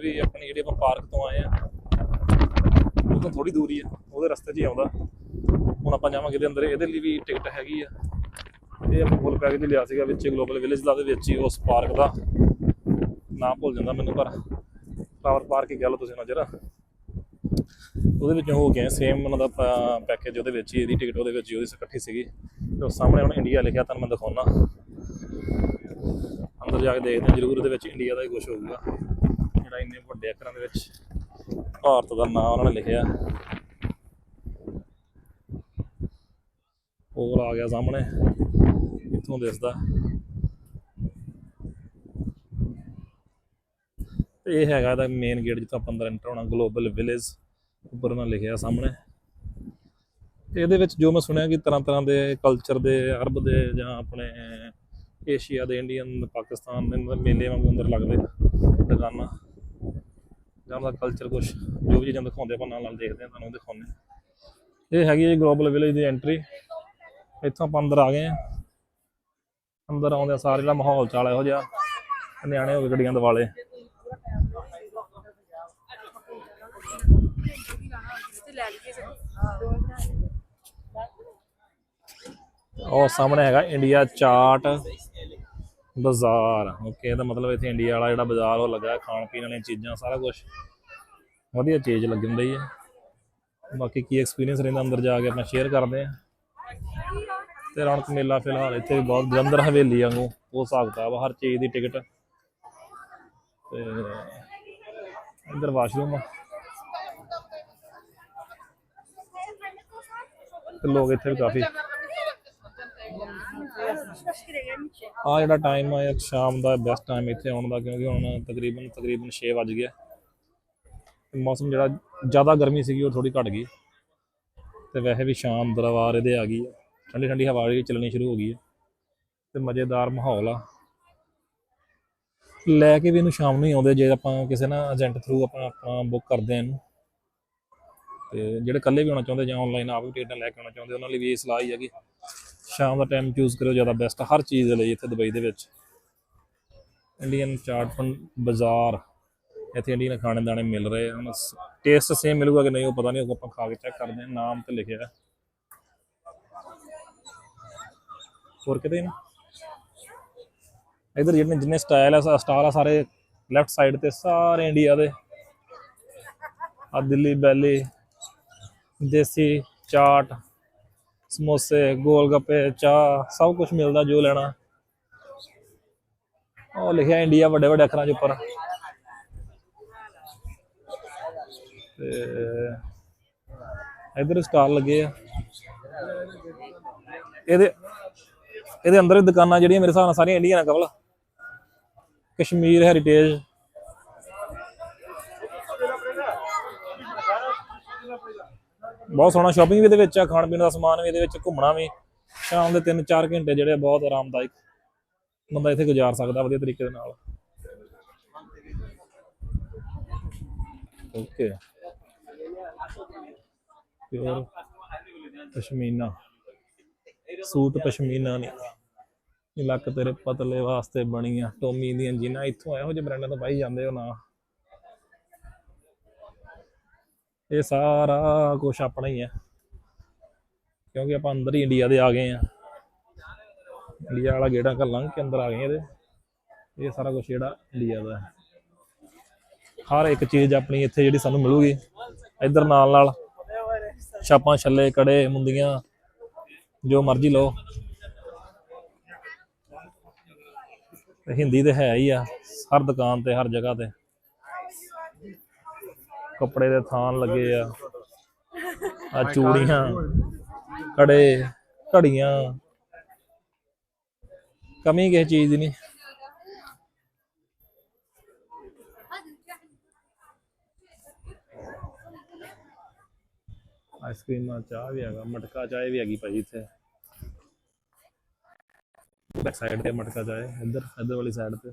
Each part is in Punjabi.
ਵੀ ਆਪਣੀ ਜਿਹੜੀ ਆਪਾਂ ਪਾਰਕ ਤੋਂ ਆਏ ਆ, ਉਹ ਤੋਂ ਥੋੜੀ ਦੂਰੀ ਆ, ਉਹਦੇ ਰਸਤੇ 'ਚ ਹੀ ਆਉਂਦਾ। ਹੁਣ ਆਪਾਂ ਜਾਵਾਂਗੇ ਇਹਦੇ ਅੰਦਰ, ਇਹਦੇ ਲਈ ਵੀ ਟਿਕਟ ਹੈਗੀ ਆ। ਇਹ ਆਪਾਂ ਫੁੱਲ ਪੈਕੇਜ ਲਿਆ ਸੀਗਾ ਵਿੱਚ ਗਲੋਬਲ ਵਿਲੇਜ ਦਾ ਦੇ ਵਿੱਚ ਹੀ ਉਸ ਪਾਰਕ ਦਾ। ਨਾਮ ਭੁੱਲ ਜਾਂਦਾ ਮੈਨੂੰ, ਪਰ ਫਲਾਵਰ ਪਾਰਕ ਹੀ ਕਹਿ ਲਓ ਤੁਸੀਂ ਨਜ਼ਰ ਉਹਦੇ ਵਿੱਚ ਹੋ ਗਏ ਸੇਮ ਉਹਨਾਂ ਦਾ ਪੈਕੇਜ ਉਹਦੇ ਵਿੱਚ ਹੀ, ਇਹਦੀ ਟਿਕਟ ਉਹਦੇ ਵਿੱਚ ਹੀ, ਉਹਦੀ ਇਕੱਠੀ ਸੀਗੀ। ਤੇ ਉਹ ਸਾਹਮਣੇ ਹੁਣ ਇੰਡੀਆ ਲਿਖਿਆ, ਤੁਹਾਨੂੰ ਮੈਂ ਦਿਖਾਉਣਾ ਅੰਦਰ ਜਾ ਕੇ ਦੇਖਦੇ ਹਾਂ, ਜਰੂਰ ਉਹਦੇ ਵਿੱਚ ਇੰਡੀਆ ਦਾ ਹੀ ਕੁਝ ਹੋਊਗਾ। ਇੰਨੇ ਵੱਡੇ ਅੱਖਰਾਂ ਦੇ ਵਿੱਚ। ਭਾਰਤ ਦਾ ਨਾਮ ਉਹਨਾਂ ਨੇ ਲਿਖਿਆ। ਉਹ ਆ ਗਿਆ ਸਾਹਮਣੇ। ਇੱਥੋਂ ਦਿਸਦਾ। ਤੇ ਇਹ ਹੈਗਾ ਇਹਦਾ ਮੇਨ ਗੇਟ ਜਿੱਥੋਂ ਆਪਾਂ ਅੰਦਰ ਐਂਟਰ ਹੋਣਾ ਗਲੋਬਲ ਵਿਲੇਜ ਉੱਪਰ ਉਹਨਾਂ ਲਿਖਿਆ ਸਾਹਮਣੇ। ਇਹਦੇ ਵਿੱਚ ਜੋ ਮੈਂ ਸੁਣਿਆ ਕਿ ਤਰ੍ਹਾਂ ਤਰ੍ਹਾਂ ਦੇ ਕਲਚਰ ਦੇ ਅਰਬ ਦੇ ਜਾਂ ਆਪਣੇ ਏਸ਼ੀਆ ਦੇ ਇੰਡੀਅਨ ਪਾਕਿਸਤਾਨ ਦੇ ਮੇਲੇ ਵਾਂਗੂ ਅੰਦਰ ਲੱਗਦੇ ਦੁਕਾਨਾਂ। ਜਾਂ ਉਹਦਾ ਕਲਚਰ ਕੁਝ ਜੋ ਵੀ ਚੀਜ਼ਾਂ ਦਿਖਾਉਂਦੇ ਆਪਾਂ ਨਾਲ ਨਾਲ ਦੇਖਦੇ ਆ ਤੁਹਾਨੂੰ ਦਿਖਾਉਂਦੇ ਇਹ ਹੈਗੀ ਹੈ ਗਲੋਬਲ ਵਿਲੇਜ ਦੀ ਐਂਟਰੀ ਇੱਥੋਂ ਆਪਾਂ ਅੰਦਰ ਆ ਗਏ ਆ ਅੰਦਰ ਆਉਂਦੇ ਸਾਰੇ ਦਾ ਮਾਹੌਲ ਚਾਲ ਇਹੋ ਜਿਹਾ। ਨਿਆਣੇ ਹੋ ਗਏ ਗੱਡੀਆਂ ਦਿਵਾਲੇ ਉਹ ਸਾਹਮਣੇ ਹੈਗਾ ਇੰਡੀਆ ਚਾਰਟ ਬਾਜ਼ਾਰ ਓਕੇ ਇਹਦਾ ਮਤਲਬ ਇੱਥੇ ਇੰਡੀਆ ਵਾਲਾ ਜਿਹੜਾ ਬਾਜ਼ਾਰ, ਉਹ ਲੱਗਾ ਖਾਣ ਪੀਣ ਵਾਲੀਆਂ ਚੀਜ਼ਾਂ, ਸਾਰਾ ਕੁਝ ਵਧੀਆ ਚੀਜ਼ ਲੱਗਣ ਰਹੀ ਹੈ ਬਾਕੀ ਕੀ ਐਕਸਪੀਰੀਅੰਸ ਰਹਿੰਦਾ ਅੰਦਰ ਜਾ ਕੇ, ਆਪਾਂ ਸ਼ੇਅਰ ਕਰਦੇ ਹਾਂ ਤੇ ਰੌਣਕ ਮੇਲਾ ਫਿਲਹਾਲ ਇੱਥੇ ਵੀ ਬਹੁਤ ਜਲੰਧਰ ਹਵੇਲੀ ਵਾਂਗੂ, ਉਹ ਹਿਸਾਬ ਕਿਤਾਬ ਹਰ ਚੀਜ਼ ਦੀ ਟਿਕਟ ਤੇ ਇੱਧਰ ਵਾਸ਼ਰੂਮ ਆ। ਤੇ ਲੋਕ ਇੱਥੇ ਵੀ ਕਾਫੀ ਆ ਜਿਹੜਾ ਟਾਈਮ ਆ ਸ਼ਾਮ ਦਾ ਬੈਸਟ ਟਾਈਮ ਇੱਥੇ ਆਉਣ ਦਾ, ਕਿਉਂਕਿ ਹੁਣ ਤਕਰੀਬਨ ਤਕਰੀਬਨ 6 ਵੱਜ ਗਿਆ ਤੇ ਮੌਸਮ ਜਿਹੜਾ ਜ਼ਿਆਦਾ ਗਰਮੀ ਸੀਗੀ, ਉਹ ਥੋੜੀ ਘਟ ਗਈ। ਤੇ ਵੈਸੇ ਵੀ ਸ਼ਾਮ ਦਰਵਾਰ ਇਹਦੇ ਆ ਗਈ ਠੰਡੀ ਠੰਡੀ ਹਵਾ ਜਿਹੜੀ ਚੱਲਣੀ ਸ਼ੁਰੂ ਹੋ ਗਈ ਹੈ ਤੇ ਮਜ਼ੇਦਾਰ ਮਾਹੌਲ ਆ। ਲੈ ਕੇ ਵੀ ਇਹਨੂੰ ਸ਼ਾਮ ਨੂੰ ਹੀ ਆਉਂਦੇ ਜੇ ਆਪਾਂ ਕਿਸੇ ਨਾ ਏਜੰਟ ਥਰੂ ਆਪਾਂ ਆਪਾਂ ਬੁੱਕ ਕਰਦੇ ਆ ਇਹਨੂੰ। ਤੇ ਜਿਹੜੇ ਇਕੱਲੇ ਵੀ ਆਉਣਾ ਚਾਹੁੰਦੇ ਜਾਂ ਆਨਲਾਈਨ ਆਪ ਵੀ ਟਿਕਟਾਂ ਲੈ ਕੇ ਆਉਣਾ ਚਾਹੁੰਦੇ, ਉਹਨਾਂ ਲਈ ਵੀ ਇਹ ਸਲਾਹ ਹੀ ਹੈਗੀ ਸ਼ਾਮ ਦਾ ਟਾਈਮ ਚੂਜ਼ ਕਰਿਓ, ਜ਼ਿਆਦਾ ਬੈਸਟ ਹਰ ਚੀਜ਼ ਦੇ ਲਈ ਇੱਥੇ ਦੁਬਈ ਦੇ ਵਿੱਚ। ਇੰਡੀਅਨ ਚਾਟ ਫਨ ਬਾਜ਼ਾਰ, ਇੱਥੇ ਇੰਡੀਅਨ ਖਾਣੇ ਦਾਣੇ ਮਿਲ ਰਹੇ ਆ। ਟੇਸਟ ਸੇਮ ਮਿਲੂਗਾ ਕਿ ਨਹੀਂ, ਉਹ ਪਤਾ ਨਹੀਂ, ਉਹ ਆਪਾਂ ਖਾ ਕੇ ਚੈੱਕ ਕਰਦੇ ਹਾਂ। ਨਾਮ ਤੇ ਲਿਖਿਆ ਹੈ। ਹੋਰ ਕਿਤੇ ਨਾ ਇਧਰ ਜਿਹੜੇ ਜਿੰਨੇ ਸਟਾਈਲ ਆ ਸਟਾਰ ਆ ਸਾਰੇ ਲੈਫਟ ਸਾਈਡ ਤੇ, ਸਾਰੇ ਇੰਡੀਆ ਦੇ। ਆ ਦਿੱਲੀ, ਬੈਲੀ, ਦੇਸੀ ਚਾਟ। ਸਮੋਸੇ, ਗੋਲ ਗੱਪੇ, ਚਾਹ, ਸਭ ਕੁਝ ਮਿਲਦਾ ਜੋ ਲੈਣਾ। ਉਹ ਲਿਖਿਆ ਇੰਡੀਆ ਵੱਡੇ ਵੱਡੇ ਅੱਖਰਾਂ 'ਚ ਉੱਪਰ। ਤੇ ਇਧਰ ਸਟਾਲ ਲੱਗੇ ਆ। ਇਹਦੇ ਇਹਦੇ ਅੰਦਰ ਦੁਕਾਨਾਂ ਜਿਹੜੀਆਂ ਮੇਰੇ ਹਿਸਾਬ ਨਾਲ ਸਾਰੀਆਂ ਇੰਡੀਅਨ ਆ ਕਵਲ। ਕਸ਼ਮੀਰ ਹੈਰੀਟੇਜ ਬਹੁਤ ਸੋਹਣਾ ਸ਼ਾਪਿੰਗ ਵੀ ਇਹਦੇ ਵਿੱਚ ਆ, ਖਾਣ ਪੀਣ ਦਾ ਸਮਾਨ ਵੀ ਇਹਦੇ ਵਿੱਚ, ਘੁੰਮਣਾ ਵੀ। ਸ਼ਾਮ ਦੇ 3-4 ਘੰਟੇ ਜਿਹੜੇ ਬਹੁਤ ਆਰਾਮਦਾਇਕ ਬੰਦਾ ਇੱਥੇ ਗੁਜ਼ਾਰ ਸਕਦਾ ਵਧੀਆ ਤਰੀਕੇ ਦੇ ਨਾਲ। Okay pure pashmina. Suit pashmina ਨਹੀਂ। ਇਹ ਲੱਕ ਤੇਰੇ ਪਤਲੇ ਵਾਸਤੇ ਬਣੀਆਂ, ਟੋਮੀ ਦੀਆਂ ਜਿਨ੍ਹਾਂ ਇੱਥੋਂ ਇਹੋ ਜਿਹੇ ਬ੍ਰਾਂਡਾਂ ਤੋਂ ਪਾਈ ਜਾਂਦੇ ਹੋ ਨਾ। ਇਹ ਸਾਰਾ ਕੁਝ ਆਪਣਾ ਹੀ ਹੈ ਕਿਉਂਕਿ ਆਪਾਂ ਅੰਦਰ ਹੀ ਇੰਡੀਆ ਦੇ ਆ ਗਏ ਆ। ਇੰਡੀਆ ਵਾਲਾ ਗੇੜਾ ਕਰ ਲੰਘ ਕੇ ਅੰਦਰ ਆ ਗਏ ਇਹਦੇ। ਇਹ ਸਾਰਾ ਕੁਝ ਜਿਹੜਾ ਇੰਡੀਆ ਦਾ ਹੈ। ਹਰ ਇੱਕ ਚੀਜ਼ ਆਪਣੀ ਇੱਥੇ ਜਿਹੜੀ ਸਾਨੂੰ ਮਿਲੂਗੀ। ਇੱਧਰ ਨਾਲ ਨਾਲ ਛਾਪਾਂ, ਛੱਲੇ, ਕੜੇ, ਮੁੰਦੀਆਂ, ਜੋ ਮਰਜ਼ੀ ਲਓ। ਹਿੰਦੀ ਤੇ ਹੈ ਹੀ ਆ। ਹਰ ਦੁਕਾਨ ਤੇ, ਹਰ ਜਗ੍ਹਾ ਤੇ। ਕੱਪੜੇ ਦੇ ਥਾਨ ਲੱਗੇ ਆ। ਆ ਚੂੜੀਆਂ ਕੜੇ ਘੜੀਆਂ। ਕਮੀ ਕਿਸੇ ਚੀਜ਼ ਦੀ ਨਹੀਂ। ਆਈਸਕ੍ਰੀਮ ਚਾਹ ਵੀ ਹੈਗਾ ਮਟਕਾ ਚਾਹ ਵੀ ਹੈਗੀ ਭਾਜੀ ਇੱਥੇ। ਬੈਕ ਸਾਈਡ ਤੇ ਮਟਕਾ ਚਾਹ ਇੱਧਰ ਇੱਧਰ ਵਾਲੀ ਸਾਈਡ ਤੇ।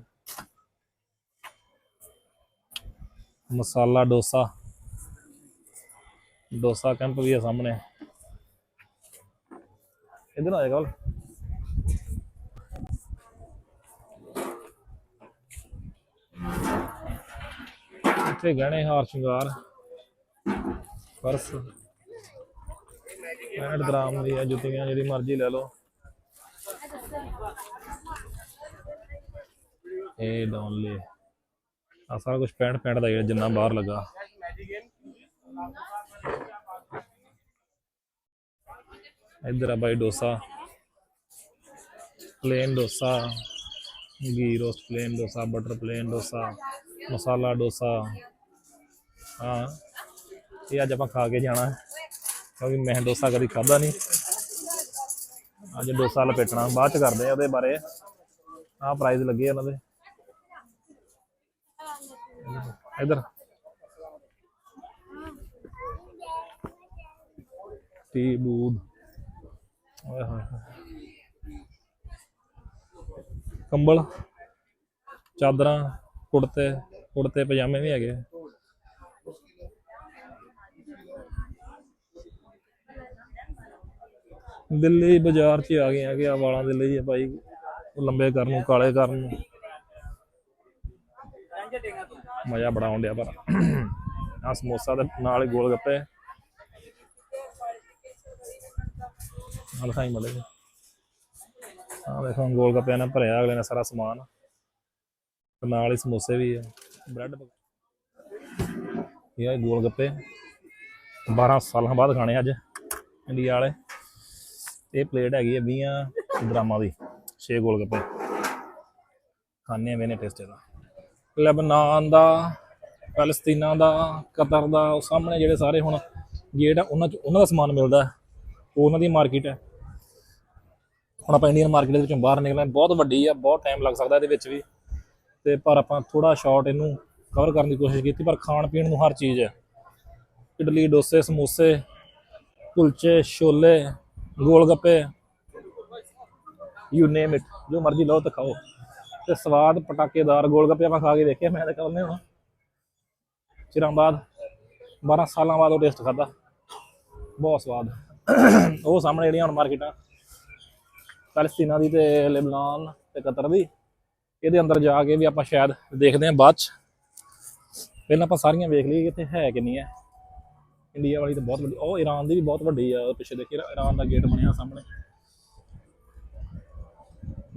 ਮਸਾਲਾ ਡੋਸਾ। ਡੋਸਾ ਕੈਂਪ ਵੀ ਆ ਸਾਹਮਣੇ। ਇਧਰ ਆ ਜਾਗਾ ਇੱਥੇ ਗਹਿਣੇ, ਹਾਰ, ਸ਼ਿੰਗਾਰ, ਪਰਸ ਐਂਡ ਦਰਾਮ ਦੀ ਆ, ਜੁੱਤੀਆਂ ਜਿਹੜੀ ਮਰਜ਼ੀ ਲੈ ਲਓ। ਇਹ ਡੌਨ ਆ ਸਾਰਾ ਕੁਝ ਪੈਂਟ ਪੈਂਟ ਦਾ ਜਿੰਨਾ ਬਾਹਰ ਲੱਗਾ। ਇੱਧਰ ਆ ਬਾਈ dosa. Plain dosa ghee roast plain dosa butter plain dosa masala dosa. ਹਾਂ, ਇਹ ਅੱਜ ਆਪਾਂ ਖਾ ਕੇ ਜਾਣਾ, ਕਿਉਂਕਿ ਮੈਂ ਡੋਸਾ ਕਦੀ ਖਾਦਾ ਨਹੀਂ। ਅੱਜ ਡੋਸਾ ਲਪੇਟਣਾ, ਬਾਅਦ ਚ ਕਰਦੇ ਆ ਉਹਦੇ ਬਾਰੇ। ਆਹ ਪ੍ਰਾਈਜ਼ ਲੱਗੇ ਉਹਨਾਂ ਦੇ। ਇਧਰ। ਟੀ ਬੂਦ ਓਏ ਹੋਏ ਕੰਬਲ, ਚਾਦਰਾਂ, ਕੁੜਤੇ ਕੁੜਤੇ, ਪਜਾਮੇ ਵੀ ਹੈਗੇ ਦਿੱਲੀ ਬਾਜ਼ਾਰ 'ਚ ਹੀ ਆ ਗਏ ਆ ਕਿ ਆ ਵਾਲਾਂ ਦੇ ਲਈ ਭਾਈ ਲੰਬੇ ਕਰਨ ਨੂੰ, ਕਾਲੇ ਕਰਨ ਨੂੰ। ਮਜ਼ਾ ਬੜਾ ਆਉਂਦਿਆ ਪਰ। ਆ ਸਮੋਸਾ ਤੇ ਨਾਲ ਗੋਲ ਗੱਪੇ। ਨਾਲ ਖਾਈ ਮਲੇ ਆ ਦੇਖੋ ਗੋਲ ਗੱਪਿਆਂ ਨਾਲ ਭਰਿਆ, ਅਗਲੇ ਨੇ ਸਾਰਾ ਸਮਾਨ। ਤੇ ਨਾਲ ਹੀ ਸਮੋਸੇ ਵੀ ਆ, ਬ੍ਰੈਡ ਇਹ ਆ ਗੋਲ ਗੱਪੇ। 12 ਸਾਲਾਂ ਬਾਅਦ ਖਾਣੇ ਅੱਜ, ਇੰਡੀਆ ਵਾਲੇ। ਇਹ ਪਲੇਟ ਹੈਗੀ ਹੈ 20 ਗ੍ਰਾਮਾਂ ਦੀ 6 ਗੋਲ ਗੱਪੇ। ਖਾਣੇ ਵੇ ਨੇ ਟੇਸਟ ਇਹਦਾ। ਲਬਨਾਨ ਦਾ ਪੈਲਸਤੀਨਾ ਦਾ, ਕਤਰ ਦਾ, ਉਹ ਸਾਹਮਣੇ ਜਿਹੜੇ ਸਾਰੇ ਹੁਣ ਗੇਟ ਆ, ਉਹਨਾਂ ਚ, ਉਹਨਾਂ ਦਾ ਸਮਾਨ ਮਿਲਦਾ। ਉਹ ਉਹਨਾਂ ਦੀ ਮਾਰਕੀਟ ਹੈ ਹੁਣ ਆਪਾਂ ਇੰਡੀਅਨ ਮਾਰਕੀਟ ਦੇ ਵਿੱਚੋਂ ਬਾਹਰ ਨਿਕਲਣਾ, ਬਹੁਤ ਵੱਡੀ ਆ, ਬਹੁਤ ਟਾਈਮ ਲੱਗ ਸਕਦਾ ਇਹਦੇ ਵਿੱਚ ਵੀ। ਤੇ ਪਰ ਆਪਾਂ ਥੋੜਾ ਸ਼ਾਰਟ ਇਹਨੂੰ ਕਵਰ ਕਰਨ ਦੀ ਕੋਸ਼ਿਸ਼ ਕੀਤੀ, ਪਰ ਖਾਣ ਪੀਣ ਨੂੰ ਹਰ ਚੀਜ਼ ਹੈ ਇਡਲੀ, ਡੋਸੇ, ਸਮੋਸੇ, ਕੁਲਚੇ, ਛੋਲੇ gol gappe you name it ਜੋ ਮਰਜ਼ੀ ਲਓ ਤਾਂ ਖਾਓ। ਤੇ ਸਵਾਦ ਪਟਾਕੇਦਾਰ ਗੋਲ ਗੱਪੇ ਆਪਾਂ ਖਾ ਕੇ ਦੇਖਿਆ, ਮੈਂ ਤਾਂ ਕਹਿੰਦੇ ਹੁਣ। ਚਿਰਾਂ ਬਾਅਦ 12 ਸਾਲਾਂ ਬਾਅਦ ਉਹ ਟੇਸਟ ਖਾਦਾ ਬਹੁਤ ਸਵਾਦ। ਉਹ ਸਾਹਮਣੇ ਜਿਹੜੀਆਂ ਹੁਣ ਮਾਰਕੀਟਾਂ ਪੈਲਸਤੀਨਾ ਦੀ ਤੇ ਲਿਬਨਾਨ ਤੇ ਕਤਰ ਦੀ। ਇਹਦੇ ਅੰਦਰ ਜਾ ਕੇ ਵੀ ਆਪਾਂ ਸ਼ਾਇਦ ਦੇਖਦੇ ਹਾਂ ਬਾਅਦ ਚ। ਪਹਿਲਾਂ ਆਪਾਂ ਸਾਰੀਆਂ ਵੇਖ ਲਈਏ ਕਿ ਇੱਥੇ ਹੈ ਕਿ ਨਹੀਂ ਹੈ। ਇੰਡੀਆ ਵਾਲੀ ਤਾਂ ਬਹੁਤ ਵੱਡੀ ਉਹ ਈਰਾਨ ਦੀ ਵੀ ਬਹੁਤ ਵੱਡੀ ਆ, ਉਹ ਪਿੱਛੇ ਦੇਖੀਏ ਈਰਾਨ ਦਾ ਗੇਟ ਬਣਿਆ ਸਾਹਮਣੇ।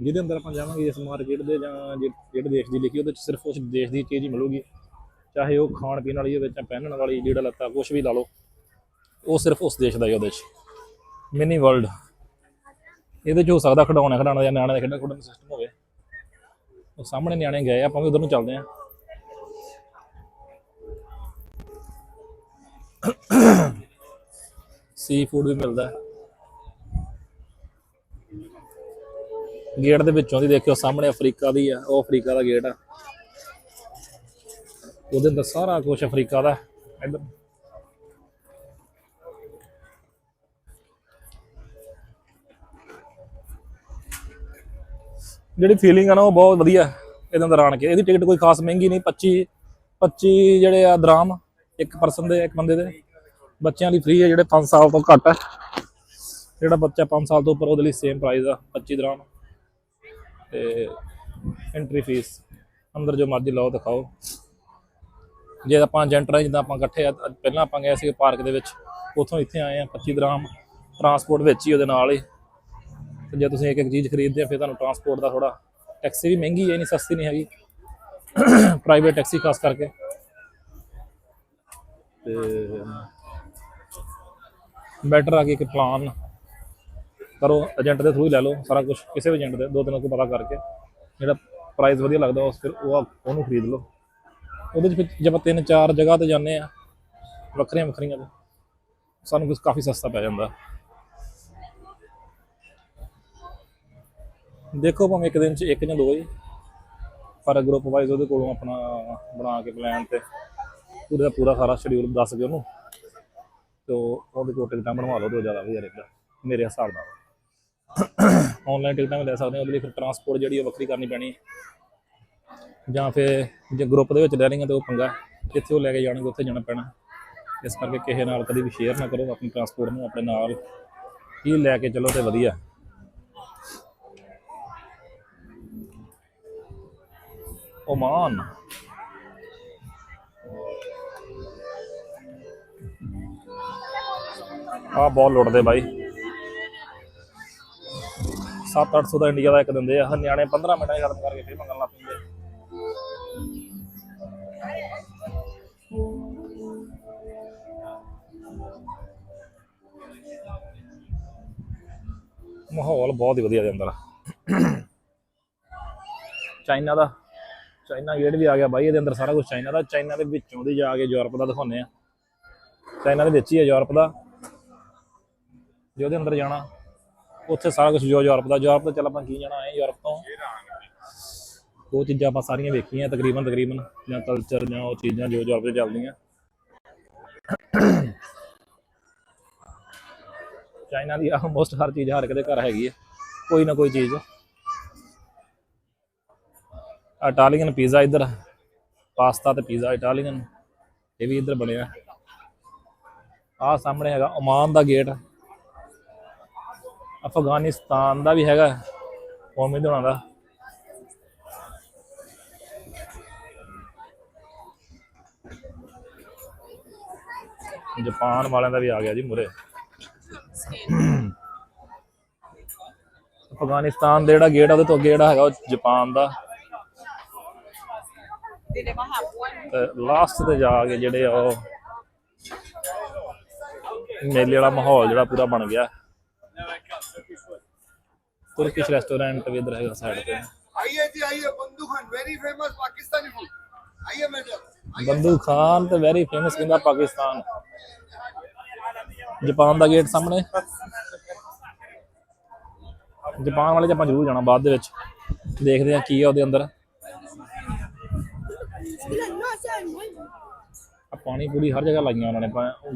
ਜਿਹਦੇ ਅੰਦਰ ਆਪਾਂ ਜਾਵਾਂਗੇ ਇਸ ਮਾਰਕੀਟ ਦੇ ਜਾਂ ਜਿ- ਜਿਹੜੇ ਦੇਸ਼ ਦੀ ਲਿਖੀ, ਉਹਦੇ ਚ ਸਿਰਫ ਉਸ ਦੇਸ਼ ਦੀ ਚੀਜ਼ ਹੀ ਮਿਲੂਗੀ। ਚਾਹੇ ਉਹ ਖਾਣ ਪੀਣ ਵਾਲੀ ਹੋਵੇ ਜਾਂ ਪਹਿਨਣ ਵਾਲੀ ਜਿਹੜਾ ਲੱਤਾ ਕੁਝ ਵੀ ਲਾ ਲਓ। ਉਹ ਸਿਰਫ ਉਸ ਦੇਸ਼ ਦਾ ਹੀ ਉਹਦੇ ਚ। ਮਿਨੀ ਵਰਲਡ ਇਹਦੇ ਚ ਹੋ ਸਕਦਾ ਖਿਡੌਣੇ ਖਿਡਾਉਣਾ ਜਾਂ ਨਿਆਣੇ ਦੇ ਖੇਡਣ ਖੁੱਡਣ ਦਾ ਸਿਸਟਮ ਹੋਵੇ। ਉਹ ਸਾਹਮਣੇ ਨਿਆਣੇ ਗਏ, ਆਪਾਂ ਵੀ ਉਧਰ ਨੂੰ ਚੱਲਦੇ ਆ ਸੀ ਫੂਡ ਵੀ ਮਿਲਦਾ। ਗੇਟ ਦੇ ਵਿੱਚੋਂ ਦੀ ਦੇਖਿਓ, ਸਾਹਮਣੇ ਅਫਰੀਕਾ ਦੀ ਆ, ਉਹ ਅਫਰੀਕਾ ਦਾ ਗੇਟ ਆ। ਉਹਦੇ ਅੰਦਰ ਸਾਰਾ ਕੁਝ ਅਫਰੀਕਾ ਦਾ। ਇੱਧਰ ਜਿਹੜੀ ਫੀਲਿੰਗ ਆ ਨਾ, ਉਹ ਬਹੁਤ ਵਧੀਆ ਇਹਦੇ ਅੰਦਰ ਆਣ ਕੇ। ਇਹਦੀ ਟਿਕਟ ਕੋਈ ਖਾਸ ਮਹਿੰਗੀ ਨਹੀਂ 25 25 ਜਿਹੜੇ ਆ ਦਰਾਮ, ਇੱਕ ਪਰਸਨ ਦੇ, ਇੱਕ ਬੰਦੇ ਦੇ। ਬੱਚਿਆਂ ਲਈ ਫ੍ਰੀ ਹੈ, ਜਿਹੜੇ 5 ਸਾਲ ਤੋਂ ਘੱਟ ਹੈ ਜਿਹੜਾ ਬੱਚਾ 5 ਸਾਲ ਤੋਂ ਉੱਪਰ, ਉਹਦੇ ਲਈ ਸੇਮ ਪ੍ਰਾਈਸ ਆ 25 ਦਰਾਮ। ਤੇ ਐਂਟਰੀ ਫੀਸ ਅੰਦਰ ਜੋ ਮਰਜ਼ੀ ਲਾਓ, ਦਿਖਾਓ। ਜੇ ਆਪਾਂ ਏਜੰਟ ਰਾਹੀਂ, ਜਿੱਦਾਂ ਆਪਾਂ ਇਕੱਠੇ ਆ, ਅੱਜ ਪਹਿਲਾਂ ਆਪਾਂ ਗਏ ਸੀ ਪਾਰਕ ਦੇ ਵਿੱਚ, ਉੱਥੋਂ ਇੱਥੇ ਆਏ ਆ 25 ਦਰਾਮ। ਟਰਾਂਸਪੋਰਟ ਵਿੱਚ ਹੀ ਉਹਦੇ ਨਾਲ ਹੀ। ਤੇ ਜੇ ਤੁਸੀਂ ਇੱਕ ਇੱਕ ਚੀਜ਼ ਖਰੀਦਦੇ ਆ ਫਿਰ ਤੁਹਾਨੂੰ ਟਰਾਂਸਪੋਰਟ ਦਾ ਥੋੜਾ ਟੈਕਸੀ ਵੀ ਮਹਿੰਗੀ ਹੈ ਨਹੀਂ ਸਸਤੀ ਨਹੀਂ ਹੈਗੀ। ਪ੍ਰਾਈਵੇਟ ਟੈਕਸੀ ਖਾਸ ਕਰਕੇ। ਤੇ ਬੈਟਰ ਆ ਕਿ ਇੱਕ ਪਲਾਨ ਕਰੋ ਏਜੰਟ ਦੇ ਥਰੂ ਹੀ ਲੈ ਲਓ ਸਾਰਾ ਕੁਝ ਕਿਸੇ ਵੀ ਏਜੰਟ ਦੇ, ਦੋ ਦਿਨਾਂ ਤੋਂ ਪਤਾ ਕਰਕੇ। ਜਿਹੜਾ ਪ੍ਰਾਈਸ ਵਧੀਆ ਲੱਗਦਾ, ਉਸ ਫਿਰ ਉਹ ਉਹਨੂੰ ਖਰੀਦ ਲਓ। ਉਹਦੇ ਚ ਫਿਰ ਜੇ ਆਪਾਂ ਤਿੰਨ ਚਾਰ ਜਗ੍ਹਾ ਤੇ ਜਾਂਦੇ ਆ ਵੱਖਰੀਆਂ ਵੱਖਰੀਆਂ ਤੇ, ਸਾਨੂੰ ਕੁਝ ਕਾਫੀ ਸਸਤਾ ਪੈ ਜਾਂਦਾ। ਦੇਖੋ ਭਾਵੇਂ ਇੱਕ ਦਿਨ ਚ ਇੱਕ ਜਾਂ ਦੋ ਜੀ। ਪਰ ਗਰੁੱਪ ਵਾਈਜ਼ ਉਹਦੇ ਕੋਲੋਂ ਆਪਣਾ ਬਣਾ ਕੇ ਪਲਾਨ ਤੇ ਪੂਰਾ ਪੂਰਾ ਸਾਰਾ ਸ਼ਡਿਊਲ ਦੱਸ ਕੇ ਉਹਨੂੰ। ਤੇ ਉਹਦੇ ਕੋਲ ਟਿਕਟਾਂ ਬਣਵਾ ਲਓ, ਦੋ ਜ਼ਿਆਦਾ ਵੀ ਵਧੀਆ ਰਹਿੰਦਾ ਮੇਰੇ ਹਿਸਾਬ ਨਾਲ। ਆਨਲਾਈਨ ਟਿਕਟਾਂ ਵੀ ਲੈ ਸਕਦੇ ਹੋ, ਉਹਦੇ ਲਈ ਫਿਰ ਟਰਾਂਸਪੋਰਟ ਜਿਹੜੀ ਉਹ ਵੱਖਰੀ ਕਰਨੀ ਪੈਣੀ। ਜਾਂ ਫਿਰ ਜੇ ਗਰੁੱਪ ਦੇ ਵਿੱਚ ਲੈ ਰਹੀਆਂ ਤਾਂ ਉਹ ਪੰਗਾ ਜਿੱਥੇ ਉਹ ਲੈ ਕੇ ਜਾਣਗੇ, ਉੱਥੇ ਜਾਣਾ ਪੈਣਾ। ਇਸ ਕਰਕੇ ਕਿਸੇ ਨਾਲ ਕਦੀ ਵੀ ਸ਼ੇਅਰ ਨਾ ਕਰੋ, ਆਪਣੀ ਟਰਾਂਸਪੋਰਟ ਨੂੰ ਆਪਣੇ ਨਾਲ। ਹੀ ਲੈ ਕੇ ਚੱਲੋ ਤੇ ਵਧੀਆ। ओमान ਆ ਬਹੁਤ ਲੁੱਟਦੇ ਬਾਈ। 7-800 ਦਾ ਇੰਡੀਆ ਦਾ ਇੱਕ ਦਿੰਦੇ ਆ। ਨਿਆਣੇ 15 ਮਿੰਟਾਂ 'ਚ ਖਤਮ ਕਰਕੇ ਫੇਰ ਮੰਗਣ ਲੱਗ ਪੈਂਦੇ ਮਾਹੌਲ ਬਹੁਤ ਹੀ ਵਧੀਆ ਦੇ ਅੰਦਰ ਚਾਈਨਾ ਦਾ। ਚਾਈਨਾ ਗੇਟ ਵੀ ਆ ਗਿਆ ਬਾਈ, ਇਹਦੇ ਅੰਦਰ ਸਾਰਾ ਕੁਝ ਚਾਈਨਾ ਦਾ ਚਾਈਨਾ ਦੇ ਵਿੱਚੋਂ ਦੀ ਜਾ ਕੇ ਯੂਰਪ ਦਾ ਦਿਖਾਉਂਦੇ ਆ। ਚਾਈਨਾ ਦੇ ਵਿੱਚ ਹੀ ਹੈ ਯੂਰਪ ਦਾ। ਜੇ ਉਹਦੇ ਅੰਦਰ ਜਾਣਾ, ਉੱਥੇ ਸਾਰਾ ਕੁਝ ਜੋ ਯੂਰਪ ਦਾ। ਯੂਰਪ ਤੋਂ ਚੱਲ ਆਪਾਂ ਕੀ ਜਾਣਾ ਹੈ ਯੂਰਪ ਤੋਂ। ਉਹ ਚੀਜ਼ਾਂ ਆਪਾਂ ਸਾਰੀਆਂ ਵੇਖੀਆਂ, ਤਕਰੀਬਨ ਤਕਰੀਬਨ ਜਾਂ ਕਲਚਰ ਜਾਂ ਉਹ ਚੀਜ਼ਾਂ ਜੋ ਯੂਰਪ 'ਚ ਚੱਲਦੀਆਂ। ਚਾਈਨਾ ਦੀ ਆਲਮੋਸਟ ਹਰ ਚੀਜ਼ ਹਰ ਇੱਕ ਦੇ ਘਰ ਹੈਗੀ ਹੈ ਕੋਈ ਨਾ ਕੋਈ ਚੀਜ਼। ਇਟਾਲੀਅਨ ਪੀਜ਼ਾ ਇੱਧਰ, ਪਾਸਤਾ ਤੇ ਪੀਜ਼ਾ ਇਟਾਲੀਅਨ ਇਹ ਵੀ ਇੱਧਰ ਬਣਿਆ। ਆ ਸਾਹਮਣੇ ਹੈਗਾ ਓਮਾਨ ਦਾ ਗੇਟ ਅਫਗਾਨਿਸਤਾਨ ਦਾ ਵੀ ਹੈਗਾ, ਕੌਮੀ ਹੋਣਾ ਦਾ। ਜਾਪਾਨ ਵਾਲਿਆਂ ਦਾ ਵੀ ਆ ਗਿਆ ਜੀ ਮੁਰੇ ਅਫਗਾਨਿਸਤਾਨ ਦਾ ਜਿਹੜਾ ਗੇਟ ਆ, ਉਹਦੇ ਤੋਂ ਅੱਗੇ ਜਿਹੜਾ ਹੈਗਾ ਉਹ ਜਾਪਾਨ ਦਾ। ਤੇ ਲਾਸਟ ਤੇ ਜਾ ਕੇ ਜਿਹੜੇ ਉਹ ਮੇਲੇ ਵਾਲਾ ਮਾਹੌਲ ਜਿਹੜਾ ਪੂਰਾ ਬਣ ਗਿਆ। ਤੁਰਕਿਸ਼ ਰੈਸਟੋਰੈਂਟ ਵੀ ਇਧਰ ਸਾਈਡ ਤੇ। ਆਈਏ ਜੀ ਆਈਏ। Bundu Khan very famous Pakistani food ਆਈਏ ਮੈਡਮ ਬੰਦੂ ਖਾਨ ਤੇ ਵੈਰੀ ਫੇਮਸ ਕਹਿੰਦਾ ਪਾਕਿਸਤਾਨ। ਜਪਾਨ ਦਾ ਗੇਟ ਸਾਹਮਣੇ। ਜਾਪਾਨ ਵਾਲੇ ਚ ਆਪਾਂ ਜ਼ਰੂਰ ਜਾਣਾ ਬਾਅਦ ਦੇ ਵਿੱਚ। ਦੇਖਦੇ ਆ ਕੀ ਆ ਉਹਦੇ ਅੰਦਰ। ਆ ਪਾਣੀ ਪੂਰੀ ਹਰ ਜਗ੍ਹਾ ਲਾਈਆਂ ਉਹਨਾਂ ਨੇ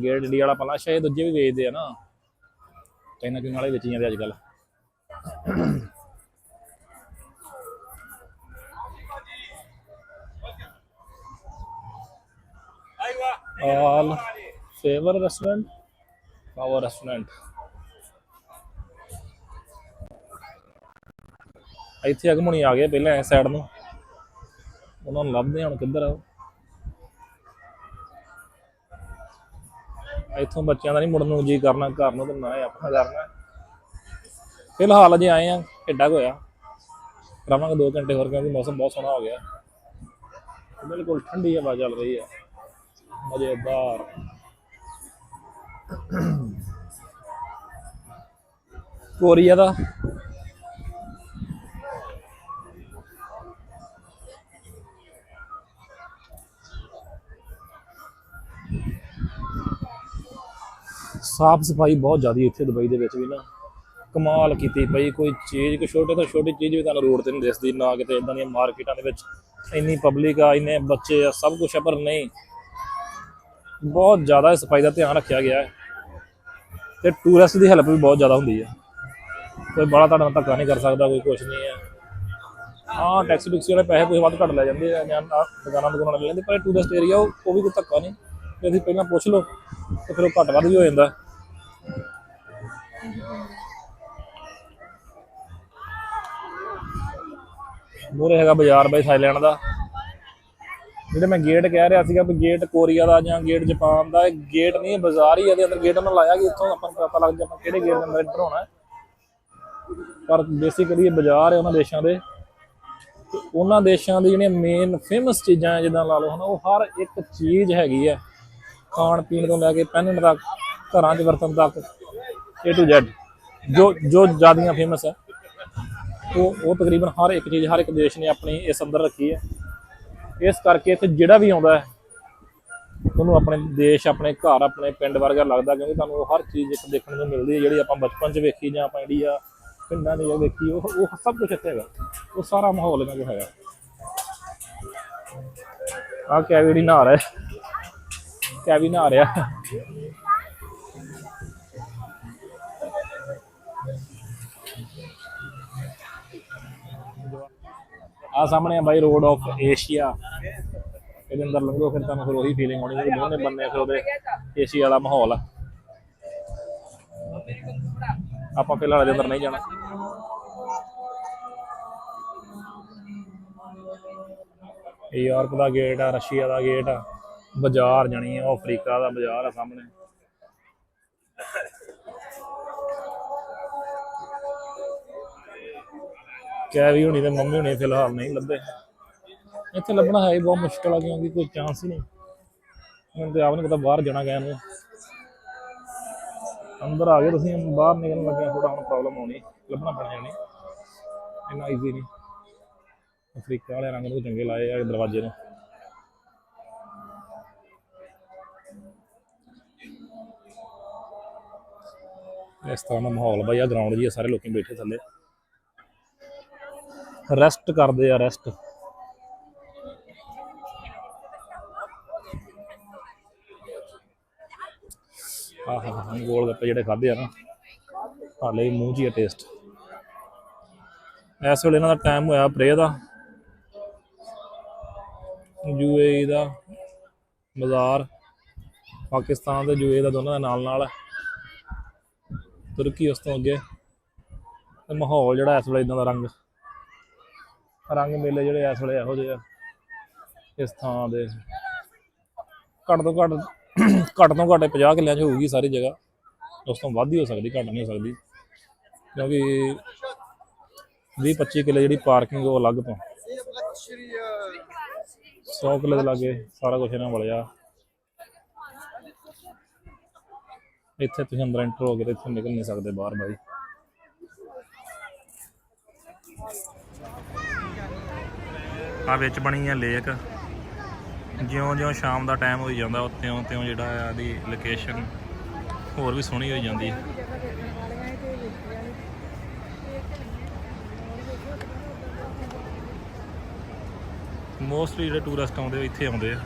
ਗੇਟ ਇੰਡੀਆ ਵਾਲਾ ਪਹਿਲਾਂ ਸ਼ਾਇਦ ਦੂਜੇ ਵੀ ਵੇਚਦੇ ਆ ਨਾ। ਚਾਈਨਾ ਕਿੰਗ ਵਾਲੇ ਵੇਚੀ ਜਾਂਦੇ ਅੱਜ ਕੱਲ all favor restaurant power restaurant ਇੱਥੇ ਅਗਮਣੀ ਆ ਗਏ ਪਹਿਲਾਂ ਇਸ ਸਾਈਡ ਨੂੰ। ਉਹਨਾਂ ਨੂੰ ਲੱਭਦੇ ਹੁਣ ਕਿੱਧਰ ਆ ਇੱਥੋਂ ਬੱਚਿਆਂ ਦਾ ਨਹੀਂ ਮੁੜਨ ਨੂੰ ਜੀ ਕਰਨਾ, ਘਰ ਨੂੰ ਤੇ ਨਾ ਆਪਣਾ ਕਰਨਾ। ਫਿਲਹਾਲ ਅਜੇ ਆਏ ਆ ਏਡਾ ਹੋਇਆ। ਰਵਾਂਗੇ 2 ਘੰਟੇ ਹੋਰ, ਕਿਉਂਕਿ ਮੌਸਮ ਬਹੁਤ ਸੋਹਣਾ ਹੋ ਗਿਆ। ਬਿਲਕੁਲ ਠੰਡੀ ਹਵਾ ਚੱਲ ਰਹੀ ਹੈ। ਮਜ਼ੇਦਾਰ। ਕੋਰੀਆ ਦਾ ਸਾਫ਼ ਸਫ਼ਾਈ ਬਹੁਤ ਜ਼ਿਆਦਾ ਇੱਥੇ ਦੁਬਈ ਦੇ ਵਿੱਚ ਵੀ ਨਾ ਕਮਾਲ ਕੀਤੀ ਪਈ, ਕੋਈ ਚੀਜ਼ ਕੋਈ ਛੋਟੇ ਤੋਂ ਛੋਟੀ ਚੀਜ਼ ਵੀ ਤੁਹਾਨੂੰ ਰੋਡ ਤੇ ਨਹੀਂ ਦਿਸਦੀ, ਨਾ ਕਿਤੇ ਇਦਾਂ ਦੀਆਂ ਮਾਰਕੀਟਾਂ ਦੇ ਵਿੱਚ ਇੰਨੀ ਪਬਲਿਕ ਆ, ਇੰਨੇ ਬੱਚੇ ਆ, ਸਭ ਕੁਝ ਆ, ਪਰ ਨਹੀਂ। ਬਹੁਤ ਜ਼ਿਆਦਾ ਸਫ਼ਾਈ ਦਾ ਧਿਆਨ ਰੱਖਿਆ ਗਿਆ ਹੈ। ਤੇ ਟੂਰਿਸਟ ਦੀ ਹੈਲਪ ਵੀ ਬਹੁਤ ਜ਼ਿਆਦਾ ਹੁੰਦੀ ਹੈ। ਕੋਈ ਬੜਾ ਤੁਹਾਡਾ ਨਾਲ ਧੱਕਾ ਨਹੀਂ ਕਰ ਸਕਦਾ, ਕੋਈ ਕੁਝ ਨਹੀਂ ਹੈ। ਹਾਂ ਟੈਕਸੀ ਟੁਕਸੀ ਵਾਲੇ ਪੈਸੇ ਕੋਈ ਵੱਧ ਘੱਟ ਲੈ ਜਾਂਦੇ ਆ, ਜਾਂ ਦੁਕਾਨਾਂ ਦੁਕਾਨਾਂ ਲੈ ਲੈਂਦੇ, ਪਰ ਟੂਰਿਸਟ ਏਰੀਆ ਉਹ ਉਹ ਵੀ ਕੋਈ ਧੱਕਾ ਨਹੀਂ। ਜੇ ਤੁਸੀਂ ਪਹਿਲਾਂ ਪੁੱਛ ਲਓ, ਤੇ ਫਿਰ ਉਹ ਘੱਟ ਵੱਧ ਵੀ ਹੋ ਜਾਂਦਾ। ਮੂਰੇ ਹੈਗਾ ਬਾਜ਼ਾਰ ਬਾਈ ਥਾਈਲੈਂਡ ਦਾ। ਜਿਹੜੇ ਮੈਂ ਗੇਟ ਕਹਿ ਰਿਹਾ ਸੀਗਾ ਵੀ ਗੇਟ ਕੋਰੀਆ ਦਾ ਜਾਂ ਗੇਟ ਜਾਪਾਨ ਦਾ ਗੇਟ ਨਹੀਂ ਬਾਜ਼ਾਰ ਹੀ ਇਹਦੇ ਅੰਦਰ ਗੇਟ ਉਹਨਾਂ ਲਾਇਆ ਕਿ ਇੱਥੋਂ ਆਪਾਂ ਨੂੰ ਪਤਾ ਲੱਗ ਜਾ ਆਪਾਂ ਕਿਹੜੇ ਗੇਟ ਦੇ ਅੰਦਰ ਐਂਟਰ ਹੋਣਾ ਪਰ ਬੇਸਿਕਲੀ ਇਹ ਬਾਜ਼ਾਰ ਹੈ ਉਹਨਾਂ ਦੇਸ਼ਾਂ ਦੇ। ਤੇ ਉਹਨਾਂ ਦੇਸ਼ਾਂ ਦੀ ਜਿਹੜੀਆਂ ਮੇਨ ਫੇਮਸ ਚੀਜ਼ਾਂ ਹੈ, ਜਿੱਦਾਂ ਲਾ ਲਓ ਹਨਾ, ਉਹ ਹਰ ਇੱਕ ਚੀਜ਼ ਹੈਗੀ ਹੈ। ਖਾਣ ਪੀਣ ਤੋਂ ਲੈ ਕੇ ਪਹਿਨਣ ਤੱਕ ਘਰਾਂ 'ਚ ਵਰਤਣ ਤੱਕ A to Z ਜੋ ਜੋ ਜ਼ਿਆਦੀਆਂ ਫੇਮਸ ਹੈ ਉਹ ਉਹ ਤਕਰੀਬਨ ਹਰ ਇੱਕ ਚੀਜ਼ ਹਰ ਇੱਕ ਦੇਸ਼ ਨੇ ਆਪਣੀ ਇਸ ਅੰਦਰ ਰੱਖੀ ਹੈ। ਇਸ ਕਰਕੇ ਇੱਥੇ ਜਿਹੜਾ ਵੀ ਆਉਂਦਾ ਹੈ ਉਹਨੂੰ ਆਪਣੇ ਦੇਸ਼ ਆਪਣੇ ਘਰ ਆਪਣੇ ਪਿੰਡ ਵਰਗਾ ਲੱਗਦਾ ਕਿਉਂਕਿ ਤੁਹਾਨੂੰ ਹਰ ਚੀਜ਼ ਇੱਕ ਦੇਖਣ ਨੂੰ ਮਿਲਦੀ ਹੈ ਜਿਹੜੀ ਆਪਾਂ ਬਚਪਨ 'ਚ ਵੇਖੀ ਜਾਂ ਆਪਾਂ ਇੰਡੀਆ ਪਿੰਡਾਂ 'ਚ ਜੋ ਵੇਖੀ ਉਹ ਉਹ ਸਭ ਕੁਝ ਇੱਥੇ ਹੈਗਾ। ਉਹ ਸਾਰਾ ਮਾਹੌਲ ਇਹਨਾਂ ਕੋਲ ਹੈਗਾ। ਆ ਕੈਵੀ ਨਹਾ ਰਿਹਾ ਹੈ। ਕੈਵੀ ਨਹਾ ਰਿਹਾ ਆ ਸਾਹਮਣੇ ਆ ਬਾਈ ਰੋਡ ਆਫ ਏਸ਼ੀਆ ਇਹਦੇ ਅੰਦਰ ਲੰਘੋ ਫਿਰ ਤੁਹਾਨੂੰ ਫਿਰ ਉਹੀ ਫੀਲਿੰਗ ਆਉਣੀ ਕਿ ਦੋਨੇ ਬੰਨੇ ਫਿਰ ਉਹਦੇ ਏਸ਼ੀਆ ਵਾਲਾ ਮਾਹੌਲ। ਆ ਆਪਾਂ ਫਿਲਹਾਲ ਇਹਦੇ ਅੰਦਰ ਨਹੀਂ ਜਾਣਾ। ਇਹ ਯੂਰਪ ਦਾ ਗੇਟ ਆ, ਰਸ਼ੀਆ ਦਾ ਗੇਟ ਆ, ਬਾਜ਼ਾਰ ਜਾਣੀ ਆ ਅਫਰੀਕਾ ਦਾ ਬਾਜ਼ਾਰ ਆ ਸਾਹਮਣੇ। ਕੈਵੀ ਹੋਣੀ ਤੇ ਮੰਮੀ ਹੋਣੀ ਫਿਲਹਾਲ ਨਹੀਂ ਲੱਭੇ। ਇੱਥੇ ਲੱਭਣਾ ਹੈ ਬਹੁਤ ਮੁਸ਼ਕਲ ਆ ਕਿਉਂਕਿ ਕੋਈ ਚਾਂਸ ਹੀ ਨਹੀਂ। ਮੈਨੂੰ ਤੇ ਆਪ ਨਹੀਂ ਪਤਾ ਬਾਹਰ ਜਾਣਾ ਗਿਆ ਨੂੰ। ਅੰਦਰ ਆ ਗਏ ਤੁਸੀਂ, ਬਾਹਰ ਨਿਕਲਣ ਲੱਗਿਆ ਥੋੜਾ ਹੁਣ ਪ੍ਰੋਬਲਮ ਆਉਣੀ ਲੱਭਣਾ ਪੈਣਾ ਜਾਣੀ। ਇੰਨਾ ਈਜ਼ੀ ਨਹੀਂ। ਅਫਰੀਕਾ ਵਾਲੇ ਰੰਗ ਨੂੰ ਚੰਗੇ ਲਾਏ ਆ ਦਰਵਾਜ਼ੇ ਨੂੰ। ਇਸ ਤਰ੍ਹਾਂ ਦਾ ਮਾਹੌਲ ਬਈ ਆ ਗਰਾਊਂਡ ਜੀ ਆ, ਸਾਰੇ ਲੋਕੀ ਬੈਠੇ ਥੱਲੇ। ਰੈਸਟ ਕਰਦੇ ਆ, ਰੈਸਟ। ਆਹ ਹਾਂ ਗੋਲ ਗੱਪੇ ਜਿਹੜੇ ਖਾਦੇ ਆ ਨਾ ਹਾਲੇ ਮੂੰਹ 'ਚ ਹੀ ਆ ਟੇਸਟ ਇਸ ਵੇਲੇ ਇਹਨਾਂ ਦਾ ਟਾਈਮ ਹੋਇਆ ਪ੍ਰੇ ਦਾ। ਯੂਏਈ ਦਾ ਬਾਜ਼ਾਰ, ਪਾਕਿਸਤਾਨ ਤੇ ਯੂਏਈ ਦਾ ਦੋਨਾਂ ਦਾ ਨਾਲ ਨਾਲ। ਤੁਰਕੀ ਉਸ ਤੋਂ ਅੱਗੇ। ਤੇ ਮਾਹੌਲ ਜਿਹੜਾ ਇਸ ਵੇਲੇ ਇਦਾਂ ਦਾ ਰੰਗ। ਰੰਗ ਮੇਲੇ ਜਿਹੜੇ ਇਸ ਵੇਲੇ ਇਹੋ ਜਿਹੇ ਆ, ਇਸ ਥਾਂ ਦੇ। ਘੱਟ ਤੋਂ ਘੱਟ ਘੱਟ ਤੋਂ ਘੱਟ 50 ਕਿੱਲਿਆਂ 'ਚ ਹੋਊਗੀ ਸਾਰੀ ਜਗ੍ਹਾ। ਉਸ ਤੋਂ ਵੱਧ ਹੀ ਹੋ ਸਕਦੀ, ਘੱਟ ਨਹੀਂ ਹੋ ਸਕਦੀ। ਕਿਉਂਕਿ 20 25 ਕਿੱਲੇ ਜਿਹੜੀ ਪਾਰਕਿੰਗ ਉਹ ਅਲੱਗ ਤੋਂ। ये luxury 100 ਕਿੱਲੇ ਦੇ ਲਾਗੇ ਸਾਰਾ ਕੁਝ ਇਹਨਾਂ ਵਲਿਆ ਇੱਥੇ ਤੁਸੀਂ ਅੰਦਰ ਐਂਟਰ ਹੋ ਗਏ ਤੇ ਇੱਥੋਂ ਨਿਕਲ ਨਹੀਂ ਸਕਦੇ ਬਾਹਰ ਬਾਈ। ਆ ਵਿੱਚ ਬਣੀ ਹੈ ਲੇਕ। ਜਿਉਂ-ਜਿਉਂ ਸ਼ਾਮ ਦਾ ਟਾਈਮ ਹੋਈ ਜਾਂਦਾ ਉਹ ਤਿਉਂ-ਤਿਉਂ ਜਿਹੜਾ ਆ ਦੀ ਲੋਕੇਸ਼ਨ ਹੋਰ ਵੀ ਸੋਹਣੀ ਹੋਈ ਜਾਂਦੀ ਹੈ ਮੋਸਟਲੀ ਜਿਹੜੇ ਟੂਰਿਸਟ ਆਉਂਦੇ, ਇੱਥੇ ਆਉਂਦੇ ਆ।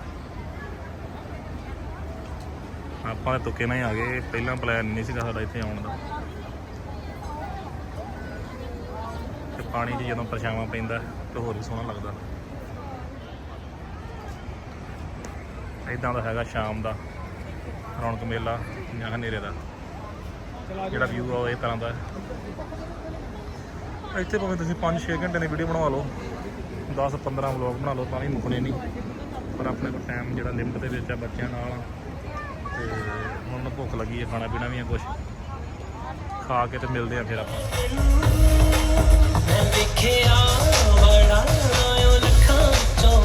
ਆਪਾਂ ਤਾਂ ਤੁੱਕੇ ਨਾਲ ਹੀ ਆ ਗਏ, ਪਹਿਲਾਂ ਪਲਾਨ ਨਹੀਂ ਸੀਗਾ ਸਾਡਾ ਇੱਥੇ ਆਉਣ ਦਾ। ਤੇ ਪਾਣੀ 'ਚ ਜਦੋਂ ਪਰਛਾਵਾਂ ਪੈਂਦਾ, ਤੇ ਹੋਰ ਵੀ ਸੋਹਣਾ ਲੱਗਦਾ। ਇਦਾਂ ਦਾ ਹੈਗਾ ਸ਼ਾਮ ਦਾ, ਰੌਣਕ ਮੇਲਾ, ਜਾਂ ਹਨੇਰੇ ਦਾ। ਜਿਹੜਾ ਵਿਊ ਆ ਉਹ ਇਹ ਤਰ੍ਹਾਂ ਦਾ ਇੱਥੇ ਭਾਵੇਂ ਤੁਸੀਂ 5-6 ਘੰਟੇ ਦੀ ਵੀਡੀਓ ਬਣਾ ਲਓ 10-15 ਵਲੌਗ ਬਣਾ ਲਓ, ਤਾਂ ਵੀ ਮੁੱਕਣੇ ਨਹੀਂ। ਪਰ ਆਪਣੇ ਕੋਲ ਟਾਈਮ ਜਿਹੜਾ ਲਿਮਟ ਦੇ ਵਿੱਚ ਆ ਬੱਚਿਆਂ ਨਾਲ, ਤੇ ਹੁਣ ਭੁੱਖ ਲੱਗੀ ਹੈ ਖਾਣਾ ਪੀਣਾ ਵੀ ਆ ਕੁਝ ਖਾ ਕੇ ਤੇ ਮਿਲਦੇ ਆ ਫਿਰ ਆਪਾਂ। ਮੈਂ ਵੇਖਿਆ ਬੜਾ ਉਹ ਲੱਖਾਂ ਚੋਂ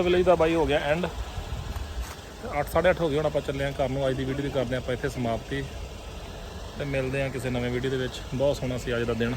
ਗਲੋਬਲ ਵਿਲੇਜ ਦਾ ਬਾਈ ਹੋ ਗਿਆ ਐਂਡ 8:30 ਹੋ ਗਏ ਹੁਣ ਆਪਾਂ ਚੱਲੇ ਆਂ ਘਰ ਨੂੰ। ਅੱਜ ਦੀ ਵੀਡੀਓ ਦੀ ਕਰਦੇ ਆਂ ਆਪਾਂ ਇੱਥੇ ਸਮਾਪਤੀ। ਤੇ ਮਿਲਦੇ ਆਂ ਕਿਸੇ ਨਵੇਂ ਵੀਡੀਓ ਦੇ ਵਿੱਚ। ਬਹੁਤ ਸੋਹਣਾ ਸੀ ਅੱਜ ਦਾ ਦਿਨ।